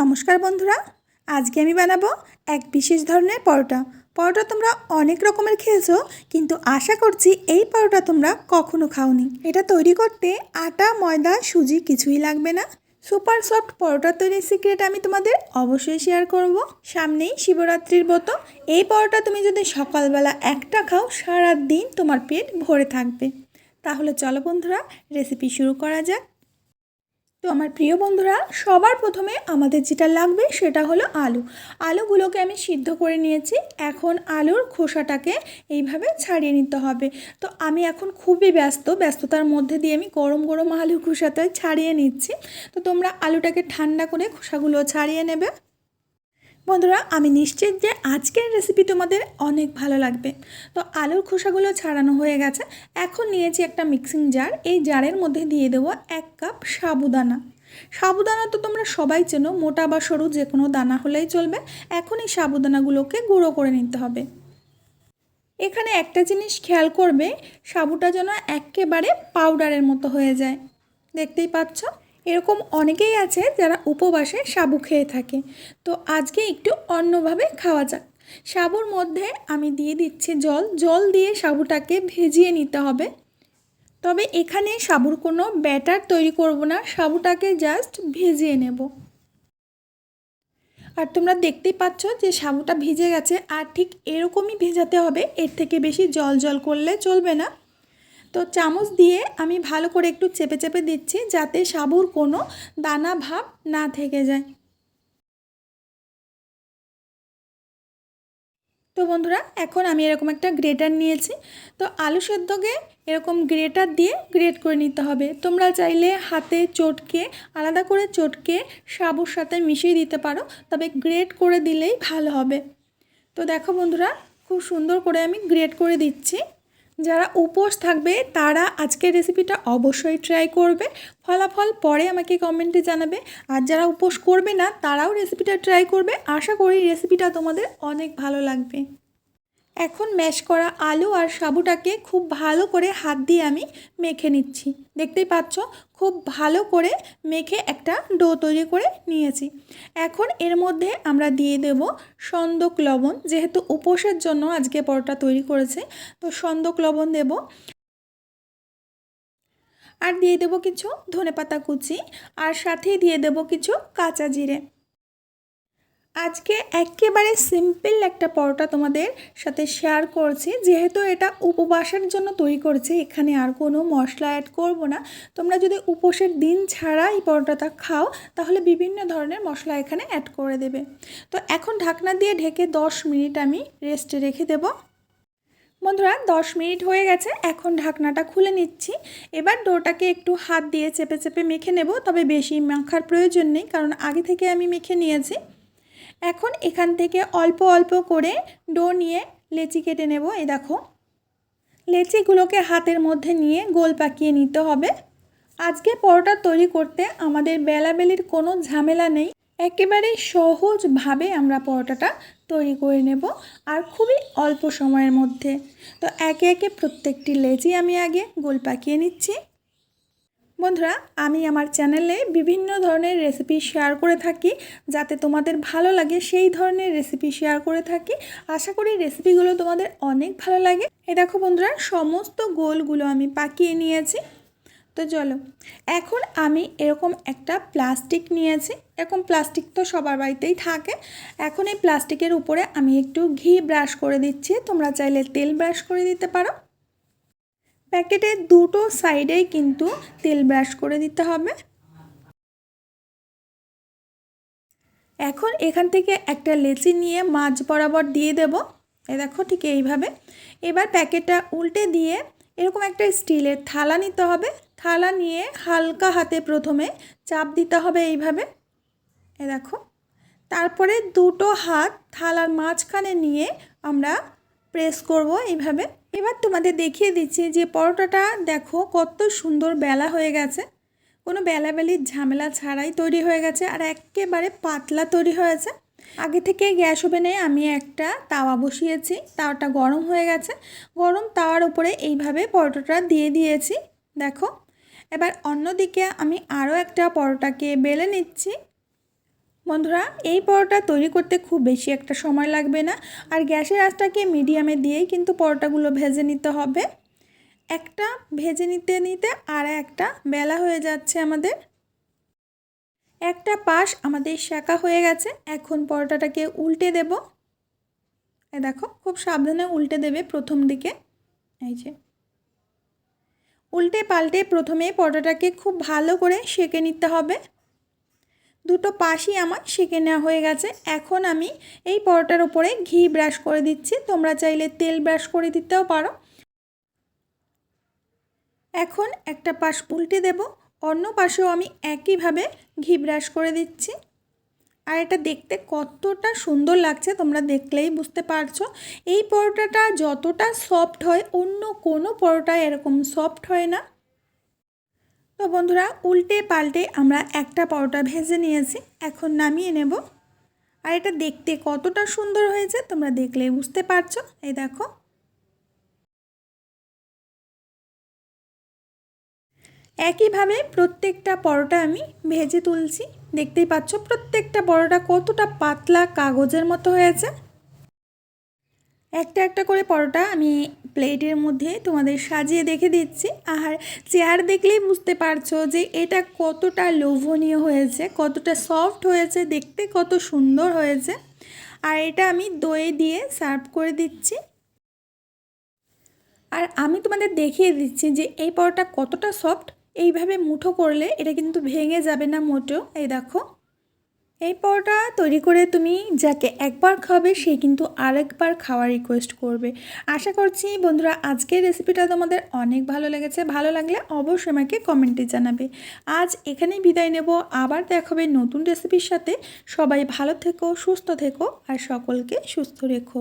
নমস্কার বন্ধুরা, আজকে আমি বানাবো এক বিশেষ ধরনের পরোটা। পরোটা তোমরা অনেক রকমের খেয়েছো, কিন্তু আশা করছি এই পরোটা তোমরা কখনো খাওনি। এটা তৈরি করতে আটা, ময়দা, সুজি কিছুই লাগবে না। সুপার সফট পরোটা তৈরির সিক্রেট আমি তোমাদের অবশ্যই শেয়ার করব। সামনেই শিবরাত্রির মতো এই পরোটা তুমি যদি সকালবেলা একটা খাও সারা দিন তোমার পেট ভরে থাকবে। তাহলে চলো বন্ধুরা রেসিপি শুরু করা যাক। তো আমার প্রিয় বন্ধুরা, সবার প্রথমে আমাদের যেটা লাগবে সেটা হলো আলু। আলুগুলোকে আমি সিদ্ধ করে নিয়েছি। এখন আলুর খোসাটাকে এইভাবে ছাড়িয়ে নিতে হবে। তো আমি এখন খুবই ব্যস্ত, ব্যস্ততার মধ্যে দিয়ে আমি গরম গরম আলু খোসাতে ছাড়িয়ে নিচ্ছি। তো তোমরা আলুটাকে ঠান্ডা করে খোসাগুলো ছাড়িয়ে নেবে। বন্ধুরা, আমি নিশ্চিত যে আজকের রেসিপি তোমাদের অনেক ভালো লাগবে। তো আলুর খোসাগুলো ছাড়ানো হয়ে গেছে। এখন নিয়েছি একটা মিক্সিং জার এই জারের মধ্যে দিয়ে দেবো এক কাপ সাবুদানা। সাবুদানা তো তোমরা সবাই চেনো, মোটা বা সরু, যে কোনো দানা হলেই চলবে। এখন এই সাবুদানাগুলোকে গুঁড়ো করে নিতে হবে। এখানে একটা জিনিস খেয়াল করবে, সাবুটা যেন একেবারে পাউডারের মতো হয়ে যায়। দেখতেই পাচ্ছ? এরকম অনেকেই আছে যারা উপবাসে সাবু খেয়ে থাকে। তো আজকে একটু অন্যভাবে খাওয়া যাক। সাবুর মধ্যে আমি দিয়ে দিচ্ছি জল। জল দিয়ে সাবুটাকে ভেজিয়ে নিতে হবে। তবে এখানে সাবুর কোনো ব্যাটার তৈরি করব না। সাবুটাকে জাস্ট ভেজিয়ে নেব। আর তোমরা দেখতেই পাচ্ছ যে সাবুটা ভিজে গেছে। আর ঠিক এরকমই ভেজাতে হবে। এর থেকে বেশি জল জল করলে চলবে না। তো চামচ দিয়ে আমি ভালো করে একটু চেপে চেপে দিচ্ছি যাতে সাবুর কোনো দানা ভাব না থেকে যায়। তো বন্ধুরা, এখন আমি এরকম একটা গ্রেটার নিয়েছি। তো আলু সেদ্ধকে এরকম গ্রেটার দিয়ে গ্রেট করে নিতে হবে। তোমরা চাইলে হাতে চটকে, আলাদা করে চটকে সাবুর সাথে মিশিয়ে দিতে পারো, তবে গ্রেট করে দিলেই ভালো হবে। তো দেখো বন্ধুরা, খুব সুন্দর করে আমি গ্রেট করে দিচ্ছি। যারা উপোস থাকবে, তারা আজকের রেসিপিটা অবশ্যই ট্রাই করবে। ফলাফল পরে আমাকে কমেন্টে জানাবে। আর যারা উপোস করবে না, তারাও রেসিপিটা ট্রাই করবে। আশা করি রেসিপিটা তোমাদের অনেক ভালো লাগবে। এখন ম্যাশ করা আলু আর সাবুটাকে খুব ভালো করে হাত দিয়ে আমি মেখে নিচ্ছি। দেখতেই পাচ্ছ, খুব ভালো করে মেখে একটা ডো তৈরি করে নিয়েছি। এখন এর মধ্যে আমরা দিয়ে দেব সন্দক লবণ, যেহেতু উপোসের জন্য আজকে পরোটা তৈরি করেছে, তো সন্দক লবণ দেব। আর দিয়ে দেব কিছু ধনেপাতা কুচি, আর সাথে দিয়ে দেব কিছু কাঁচা জিরে। আজকে একেবারে সিম্পল একটা পরোটা তোমাদের সাথে শেয়ার করছি। যেহেতু এটা উপবাসের জন্য তৈরি করেছি, এখানে আর কোনো মশলা অ্যাড করব না। তোমরা যদি উপোসের দিন ছাড়া এই পরোটাটা খাও, তাহলে বিভিন্ন ধরনের মশলা এখানে অ্যাড করে দেবে। তো এখন ঢাকনা দিয়ে ঢেকে দশ মিনিট আমি রেস্টে রেখে দেবো। বন্ধুরা, দশ মিনিট হয়ে গেছে, এখন ঢাকনাটা খুলে নিচ্ছি। এবার ডোটাকে একটু হাত দিয়ে চেপে চেপে মেখে নেব, তবে বেশি মাখার প্রয়োজন নেই, কারণ আগে থেকে আমি মেখে নিয়েছি। এখন এখান থেকে অল্প অল্প করে ডো নিয়ে লেচি কেটে নেব, এই দেখো। লেচিগুলোকে হাতের মধ্যে নিয়ে গোল পাকিয়ে নিতে হবে। আজকে পরোটা তৈরি করতে আমাদের বেলাবেলির কোনো ঝামেলা নেই। একেবারে সহজভাবে আমরা পরোটাটা তৈরি করে নেব, আর খুবই অল্প সময়ের মধ্যে। তো একে একে প্রত্যেকটি লেচি আমি আগে গোল পাকিয়ে নিচ্ছি। বন্ধুরা, আমি আমার চ্যানেলে বিভিন্ন ধরনের রেসিপি শেয়ার করে থাকি, যাতে তোমাদের ভালো লাগে সেই ধরনের রেসিপি শেয়ার করে থাকি। আশা করি রেসিপিগুলো তোমাদের অনেক ভালো লাগে। এ দেখো বন্ধুরা, সমস্ত গোলগুলো আমি পাকিয়ে নিয়েছি। তো চলো, এখন আমি এরকম একটা প্লাস্টিক নিয়েছি। এরকম প্লাস্টিক তো সবার বাড়িতেই থাকে। এখন এই প্লাস্টিকের উপরে আমি একটু ঘি ব্রাশ করে দিচ্ছি। তোমরা চাইলে তেল ব্রাশ করে দিতে পারো। প্যাকেটের দুটো সাইডেই কিন্তু তেল ব্রাশ করে দিতে হবে। এখন এখান থেকে একটা লেচি নিয়ে মাছ বরাবর দিয়ে দেব। এ দেখো ঠিক এইভাবে। এবার প্যাকেটটা উল্টে দিয়ে এরকম একটা স্টিলের থালা নিতে হবে। থালা নিয়ে হালকা হাতে প্রথমে চাপ দিতে হবে এইভাবে। এ দেখো। তারপরে দুটো হাত থালার মাঝখানে নিয়ে আমরা প্রেস করব এইভাবে। এবার তোমাদের দেখিয়ে দিচ্ছি যে পরোটাটা দেখো কত সুন্দর বেলা হয়ে গেছে। কোনো বেলাবেলির ঝামেলা ছাড়াই তৈরি হয়ে গেছে আর একেবারে পাতলা তৈরি হয়েছে। আগে থেকে গ্যাস ওভেনে আমি একটা তাওয়া বসিয়েছি, তাওয়াটা গরম হয়ে গেছে। গরম তাওয়ার উপরে এইভাবে পরোটাটা দিয়ে দিয়েছি, দেখো। এবার অন্যদিকে আমি আরও একটা পরোটাকে বেলে নিচ্ছি। বন্ধুরা, এই পরোটা তৈরি করতে খুব বেশি একটা সময় লাগবে না। আর গ্যাসের আঁচটাকে মিডিয়ামে দিয়েই কিন্তু পরোটাগুলো ভেজে নিতে হবে। একটা ভেজে নিতে নিতে আর একটা বেলা হয়ে যাচ্ছে আমাদের। একটা পাশ আমাদের শাঁকা হয়ে গেছে। এখন পরোটাটাকে উল্টে দেব। এ দেখো, খুব সাবধানে উল্টে দেবে প্রথম দিকে। এই যে। উল্টে পাল্টে প্রথমে পরোটাটাকে খুব ভালো করে সেঁকে নিতে হবে। দুটো পাশই আমার সেঁকে নেওয়া হয়ে গেছে। এখন আমি এই পরোটার উপরে ঘি ব্রাশ করে দিচ্ছি। তোমরা চাইলে তেল ব্রাশ করে দিতেও পারো। এখন একটা পাশ উল্টে দেব। অন্য পাশেও আমি একইভাবে ঘি ব্রাশ করে দিচ্ছি। আর এটা দেখতে কতটা সুন্দর লাগছে, তোমরা দেখলেই বুঝতে পারছ। এই পরোটাটা যতটা সফট হয়, অন্য কোনো পরোটা এরকম সফট হয় না। তো বন্ধুরা, উল্টে পাল্টে আমরা একটা পরোটা ভেজে নিয়েছি, এখন নামিয়ে নেব। আর এটা দেখতে কতটা সুন্দর হয়েছে, তোমরা দেখলেই বুঝতে পারছ। এই দেখো। একইভাবে প্রত্যেকটা পরোটা আমি ভেজে তুলছি। দেখতেই পাচ্ছ প্রত্যেকটা পরোটা কতটা পাতলা কাগজের মতো হয়েছে। একটা একটা করে পরোটা আমি প্লেটের মধ্যে তোমাদের সাজিয়ে দেখে দিচ্ছি। আর চেয়ার দেখলেই বুঝতে পারছ যে এটা কতটা লোভনীয় হয়েছে, কতটা সফট হয়েছে, দেখতে কত সুন্দর হয়েছে। আর এটা আমি দই দিয়ে সার্ভ করে দিচ্ছি। আর আমি তোমাদের দেখিয়ে দিচ্ছি যে এই পরোটা কতটা সফট, এইভাবে মুঠো করলে এটা কিন্তু ভেঙে যাবে না মোটেও। এই দেখো। এই পরোটা তৈরি করে তুমি যাকে একবার খাবে, সে কিন্তু আরেকবার খাওয়ার রিকোয়েস্ট করবে। আশা করছি বন্ধুরা আজকের রেসিপিটা তোমাদের অনেক ভালো লেগেছে। ভালো লাগলে অবশ্যই আমাকে কমেন্টে জানাবে। আজ এখানেই বিদায় নেব। আবার দেখাবে নতুন রেসিপির সাথে। সবাই ভালো থেকো, সুস্থ থেকো আর সকলকে সুস্থ রেখো।